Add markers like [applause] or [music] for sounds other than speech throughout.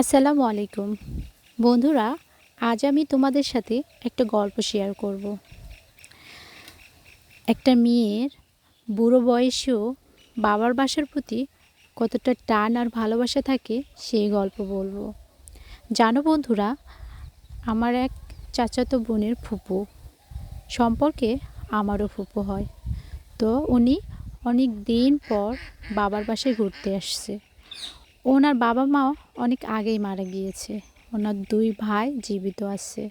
আসসালামু আলাইকুম। বন্ধুরা, আজ আমি তোমাদের সাথে একটা গল্প শেয়ার করব। একটা মেয়ের বুড়ো বয়সেও বাবার বাসার প্রতি কতটা টান আর ভালোবাসা থাকে, সেই গল্প বলব। জানো বন্ধুরা, আমার এক চাচাতো বোনের ফুপু সম্পর্কে আমারও ফুপু হয়। তো উনি অনেক দিন পর বাবার বাসায় ঘুরতে আসছে। ওনার বাবা মাও অনেক আগেই মারা গিয়েছে। ওনার দুই ভাই জীবিত আছে।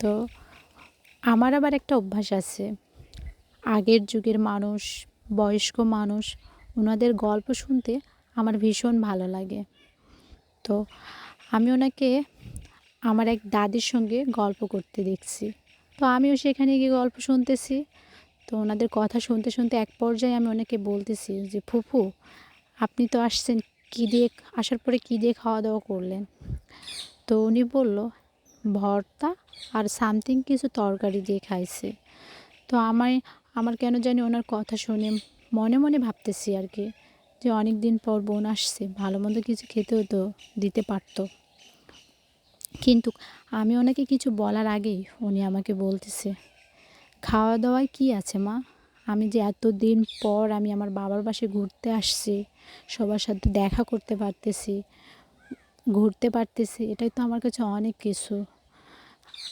তো আমার আবার একটা অভ্যাস আছে। আগের যুগের মানুষ, বয়স্ক মানুষ, ওনাদের গল্প শুনতে আমার ভীষণ ভালো লাগে। তো আমি ওনাকে, আমার এক দাদির সঙ্গে গল্প করতে দেখছি। তো আমিও সেখানে গিয়ে গল্প শুনতেছি। তো ওনাদের কথা শুনতে শুনতে এক পর্যায়ে আমি ওনাকে বলতেছি যে, ফুফু, আপনি তো আসছেন কী দিয়ে, আসার পরে কী দিয়ে খাওয়া দাওয়া করলেন? তো উনি বলল, ভর্তা আর সামথিং কিছু তরকারি দিয়ে খাইছে। তো আমায় আমার কেন জানি ওনার কথা শুনে মনে মনে ভাবতেছি আর কি, যে অনেক দিন পর বোন আসছে, ভালো মন্দ কিছু খেতেও তো দিতে পারতো। কিন্তু আমি ওনাকে কিছু বলার আগেই উনি আমাকে বলতেছে খাওয়া দাওয়ায় কী আছে মা? আমি যে এত দিন পর আমি আমার বাবার বাসে ঘুরতে আসছি, সবার সাথে দেখা করতে পারতেছি, ঘুরতে পারতেছি, এটাই তো আমার কাছে অনেক কিছু।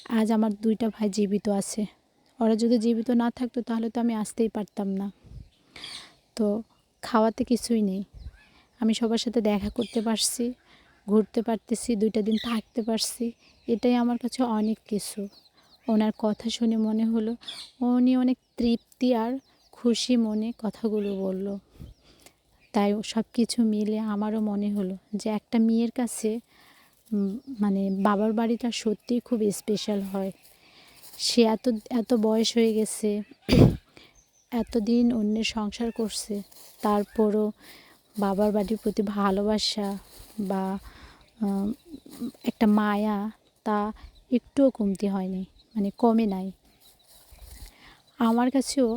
আজ আমার দুইটা ভাই জীবিত আছে। ওরা যদি জীবিত না থাকতো তাহলে তো আমি আসতেই পারতাম না। তো খাওয়াতে কিছুই নেই। আমি সবার সাথে দেখা করতে পারছি, ঘুরতে পারতেছি, দুইটা দিন থাকতে পারছি, এটাই আমার কাছে অনেক কিছু। ওনার কথা শুনে মনে হলো, উনি অনেক তৃপ্তি আর খুশি মনে কথাগুলো বলল। তাই সব কিছু মিলে আমারও মনে হলো যে একটা মেয়ের কাছে মানে বাবার বাড়িটা সত্যিই খুব স্পেশাল হয়। সে এত এত বয়স হয়ে গেছে, [coughs] এতদিন অন্যের সংসার করছে, তারপরও বাবার বাড়ির প্রতি ভালোবাসা বা একটা মায়া তা একটুও কমতি হয়নি। মানে কমে নাই। আমার কাছেও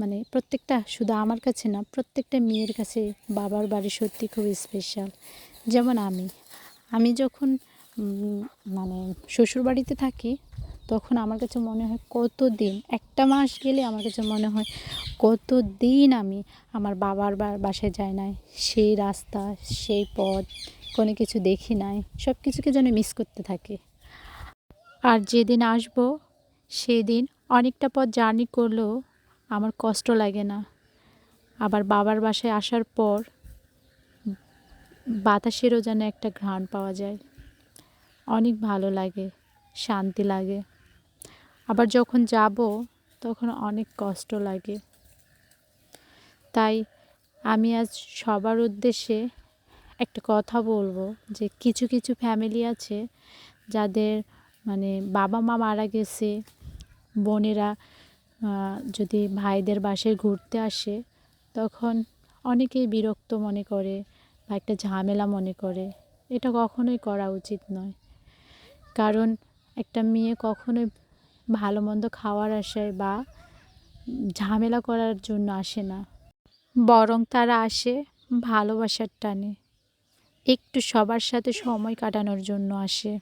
মানে প্রত্যেকটা শুধু আমার কাছে না, প্রত্যেকটা মেয়ের কাছে বাবার বাড়ি সত্যি খুব স্পেশাল যেমন আমি আমি যখন মানে শ্বশুর বাড়িতে থাকি, তখন আমার কাছে মনে হয় কত দিন একটা মাস গেলে আমার কাছে মনে হয় কত দিন আমি আমার বাবার বাসায় যাই নাই। সেই রাস্তা, সেই পথ, কোনো কিছু দেখি নাই। সব কিছুকে যেন মিস করতে থাকি। আর যেদিন আসব, সেদিন অনেকটা পথ জার্নি করলেও আমার কষ্ট লাগে না। আবার বাবার বাসায় আসার পর বাতাসেরও যেন একটা ঘ্রাণ পাওয়া যায়। অনেক ভালো লাগে, শান্তি লাগে। আবার যখন যাব, তখন অনেক কষ্ট লাগে। তাই আমি আজ সবার উদ্দেশ্যে একটা কথা বলব যে কিছু কিছু ফ্যামিলি আছে যাদের মানে বাবা মা মারা গেছে, বোনেরা যদি ভাইদের বাসায় ঘুরতে আসে, তখন অনেকেই বিরক্ত মনে করে বা একটা ঝামেলা মনে করে। এটা কখনোই করা উচিত নয়। কারণ একটা মেয়ে কখনোই ভালো মন্দ খাওয়ার আশায় বা ঝামেলা করার জন্য আসে না। বরং তারা আসে ভালোবাসার টানে। একটু সবার সাথে সময় কাটানোর জন্য আসে।